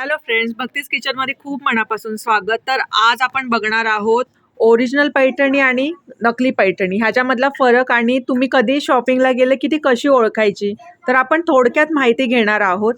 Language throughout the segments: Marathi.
हॅलो फ्रेंड्स भक्तीस किचनमध्ये खूप मनापासून स्वागत. तर आज आपण बघणार आहोत ओरिजिनल पैठणी आणि नकली पैठणी. ह्याच्यामधला फरक आणि तुम्ही कधी शॉपिंगला गेले की ती कशी ओळखायची? तर आपण थोडक्यात माहिती घेणार आहोत.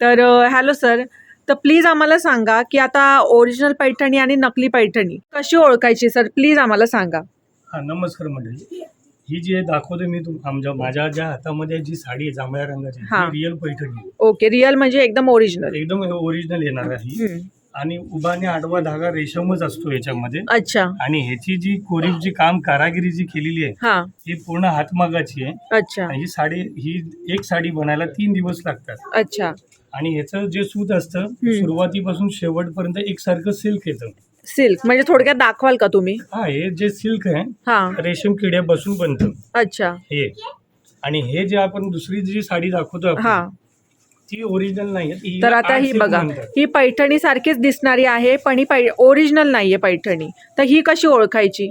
तर हॅलो सर तर प्लीज आम्हाला सांगा की आता ओरिजिनल पैठणी आणि नकली पैठणी कशी ओळखायची सर प्लीज आम्हाला सांगा. नमस्कार मंडळी. ही जी आहे दाखवते मी तुम आमच्या माझ्या ज्या हातामध्ये जी साडी आहे जांभळ्या रंगाची हा. ही. रिअल पैठणी आहे. ओके रिअल म्हणजे एकदम ओरिजिनल एकदम ओरिजिनल येणार आहे. आणि उभा आणि आडवा धागा रेशमच असतो याच्यामध्ये. अच्छा. आणि ह्याची जी कोरीव जी काम कारागिरी जी केलेली आहे हां. ही पूर्ण हातमागाची आहे. अच्छा. आणि ही साडी ही एक साडी बनायला तीन दिवस लागतात. अच्छा. आणि ह्याचं जे सूत असतं सुरुवातीपासून शेवटपर्यंत एकसारखं सिल्क येतं. सिल्क. म्हणजे थोडक्यात दाखवाल का तुम्ही? हा हे जे सिल्क आहे हां. रेशीम किड्यापासून बनतं. अच्छा. हे. आणि हे जे आपण दुसरी जी साडी दाखवतो आपण, हां. ती ओरिजिनल नाही आहे, ती तर आता art ही silk बघा. म्हणतात. ही पैठणी सारखीच दिसणारी आहे पण ही पै ओरिजिनल नाहीये पैठणी. तर ही कशी ओळखायची?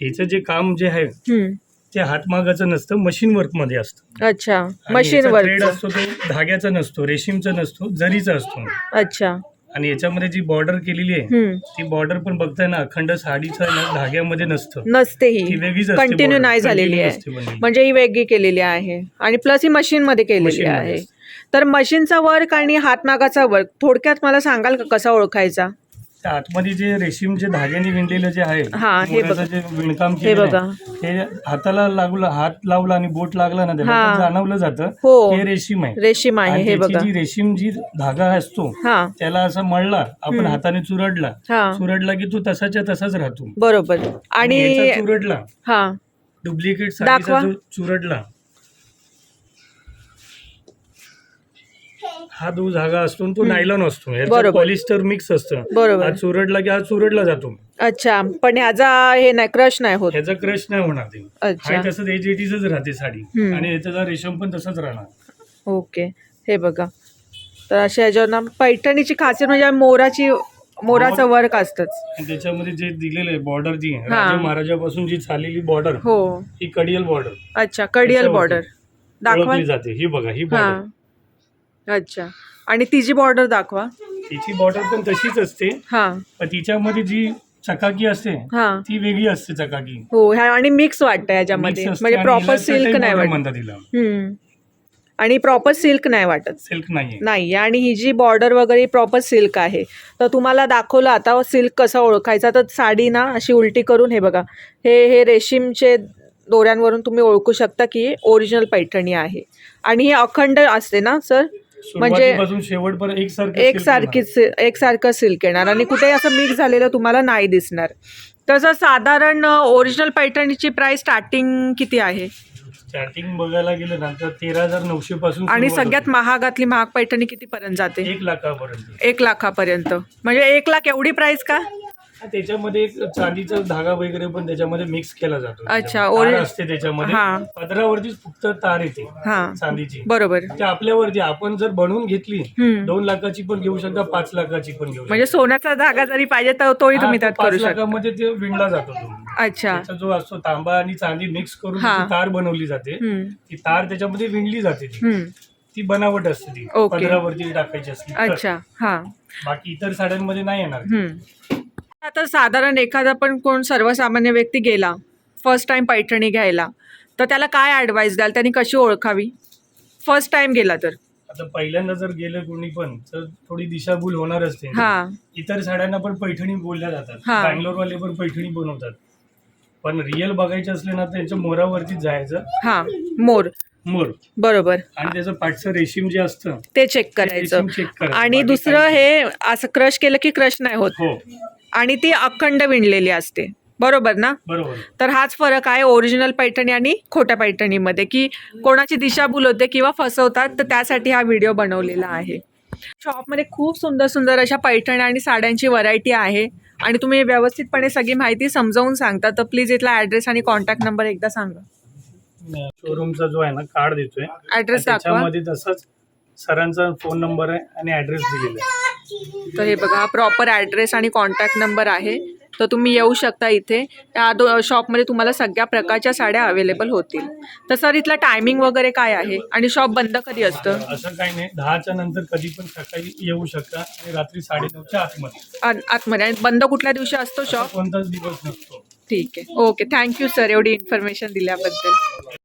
हिचं जे काम जे आहे हम्म, ते हातमागाचं नसतं मशीन वर्कमध्ये असतं. अच्छा. आणि मशीन ह्याचा thread वर असतो तो धाग्याचा नसतो रेशीमचा नसतो जरीचा असतो. अच्छा. आणि याच्यामध्ये जी बॉर्डर केलेली आहे ती बॉर्डर पण बघताय ना अखंड साडीचं धाग्यामध्ये नसतं. नसते ही. कंटिन्यू. नाही झालेली आहे. म्हणजे ही वेगळी केलेली आहे. आणि प्लस ही मशीन मध्ये केलेली आहे. तर मशीनचा वर्क आणि हातमागाचा वर्क थोडक्यात मला सांगाल का कसा ओळखायचा? त्या आतमध्ये जे रेशीमचे धाग्याने विणलेलं जे आहे हा, हे बघा. जे विणकाम हे केलेलं बघा. आहे, हे हाताला लागलं हात लावला आणि बोट लागला ना त्याला हा. तर जाणवलं जातं हो. हे रेशीम आहे रेशीम आहे आणि हे त्याची बघा जी रेशीम जी धागा असतो हा त्याला असं मळला आपण हाताने चुरडला हा चुरडला की तो तसाच्या तसाच राहतो बरोबर आणि चुरडला हा डुप्लिकेट दाखवा. साडीचा जो चुरडला हा जो धागा असतो तो नायलॉन असतो. बरोबर. पॉलिस्टर मिक्स असतं. बरोबर. हा चुरडला की हा चुरडला जातो अच्छा पण ह्याचा हे नाही क्रश नाही होत. ह्याचा क्रश नाही होणार ते. अच्छा. तसंच एच एटीच राहते साडी. हम्म. आणि ह्याचा रेशम पण तसंच राहणार. ओके. हे बघा. तर अशा ह्याच्यावर ना पैठणीची खासियत म्हणजे मोराची मोराचं मोर- वर्क असतंच. आणि त्याच्यामध्ये जे दिलेलं आहे बॉर्डर जी आहे हा. राजा महाराजापासून जी चाललेली बॉर्डर हो. ही कडियल बॉर्डर अच्छा कडियल बॉर्डर दाखवा. ओळखली जाते. ही बघा ही हा. बॉर्डर अच्छा. आणि तिची बॉर्डर दाखवा. तिची बॉर्डर पण तशीच असते. हा. पण तिच्यामध्ये जी चकाकी असते हा. ती वेगळी असते चकाकी. हो ह्या आणि मिक्स वाटतं याच्यामध्ये Mix असते म्हणजे आणि प्रॉपर हिला सिल्क नाही border वाटत. म्हणतात तिला हम्म. आणि प्रॉपर सिल्क नाही वाटत. सिल्क नाहीये. नाही आणि ही जी बॉर्डर वगैरे प्रॉपर सिल्क आहे तर तुम्हाला दाखवलं आता सिल्क कसा ओळखायचा तर साडी ना अशी उलटी करून हे बघा. हे हे रेशीमचे दोऱ्यांवरून तुम्ही ओळखू शकता की ओरिजिनल पैठणी आहे. आणि ही अखंड असते ना सर? म्हणजे सुरुवातीपासून शेवटपर्यंत एकसारखं एक सारखीच एकसारखं सिल्क येणार. आणि कुठेही असं मिक्स झालेलं तुम्हाला नाही दिसणार. तसं साधारण ओरिजिनल पैठणीची प्राइस स्टार्टिंग किती आहे? येणार. स्टार्टिंग बघायला गेलं ना तर तेरा हजार नऊशे पासून आणि सुरुवात सगळ्यात. महागातली महाग पैठणी कितीपर्यंत जाते? एक लाखापर्यंत. एक लाखापर्यंत. म्हणजे एक लाख एवढी प्राइस का? त्याच्यामध्ये एक चांदीचा धागा वगैरे पण त्याच्यामध्ये मिक्स केला जातो अच्छा, तार ओरि- असते त्याच्यामध्ये हा. पदरावरतीच फक्त तार येते हा चांदीची बरोबर ते आपल्यावरती आपण जर बनवून घेतली हम्म. दोन लाखाची पण घेऊ शकता पाच लाखाची पण घेऊ म्हणजे सोन्याचा धागा जरी पाहिजे तर तोही शकता. तुम्ही हा, त्यात तो पाच करू शकता लाखामध्ये ते विणला जातो तो अच्छा त्याचा जो असतो तांबा आणि चांदी मिक्स करून हा. त्याची तार बनवली जाते हम्म, ती तार त्याच्यामध्ये विणली जाते ती हम्म. ती बनावट असते ती ओके. पदरावरती टाकायची असते तर. अच्छा हा बाकी इतर साड्यांमध्ये नाही येणार हम्म. आता साधारण एखादा पण कोण सर्वसामान्य व्यक्ती गेला फर्स्ट टाइम पैठणी घ्यायला तर त्याला काय ॲडवाईस द्याल? त्यांनी कशी ओळखावी? फर्स्ट टाइम गेला तर. आता पहिल्यांदा जर गेलं कोणी पण तर थोडी दिशाभूल होणार असते. हा. इतर साड्यांना पण पैठणी बोलल्या जातात. हा. बँगलोरवाले पण पैठणी बनवतात. पण रिअल बघायचे असले ना तर त्यांच्या मोरावरतीच जायचं. हा. मोर. मोर बरोबर. आणि त्याचं पाठचं रेशीम जे असतं ते चेक करायचं. रेशीम check करायचं. आणि बाकी दुसरं काही हे असं क्रश केलं की क्रश नाही होत. हो. आणि ती अखंड विणलेली असते. बरोबर ना? बरोबर. तर हाच फरक आहे ओरिजिनल पैठणी आणि खोट्या पैठणीमध्ये की कोणाची दिशाभूल होते किंवा फसवतात तर त्यासाठी हा व्हिडिओ बनवलेला आहे. शॉपमध्ये खूप सुंदर सुंदर अशा पैठण्या आणि साड्यांची व्हरायटी आहे. आणि तुम्ही व्यवस्थितपणे सगळी माहिती समजावून सांगता तर प्लीज इथला ॲड्रेस आणि कॉन्टॅक्ट नंबर एकदा सांगा. शोरूमचा जो आहे ना कार्ड देतोय दाखवा. त्याच्यामध्ये तसंच सरांचा फोन नंबर आहे आणि ऍड्रेस दिलेला आहे. तर हे बघा हा प्रॉपर ॲड्रेस आणि कॉन्टॅक्ट नंबर आहे. तर तुम्ही येऊ शकता इथे. या दो शॉपमध्ये तुम्हाला सगळ्या प्रकारच्या साड्या अवेलेबल होतील. तर सर इथला टायमिंग वगैरे काय आहे? आणि शॉप बंद कधी असतं? असं काही नाही. दहाच्या नंतर कधी पण सकाळी येऊ शकता आणि रात्री साडेनऊच्या आतमध्ये. आतमध्ये. आणि बंद कुठल्या दिवशी असतो असा शॉप कोणताच दिवस नसतो. ठीक आहे. ओके थँक्यू सर एवढी इन्फॉर्मेशन दिल्याबद्दल.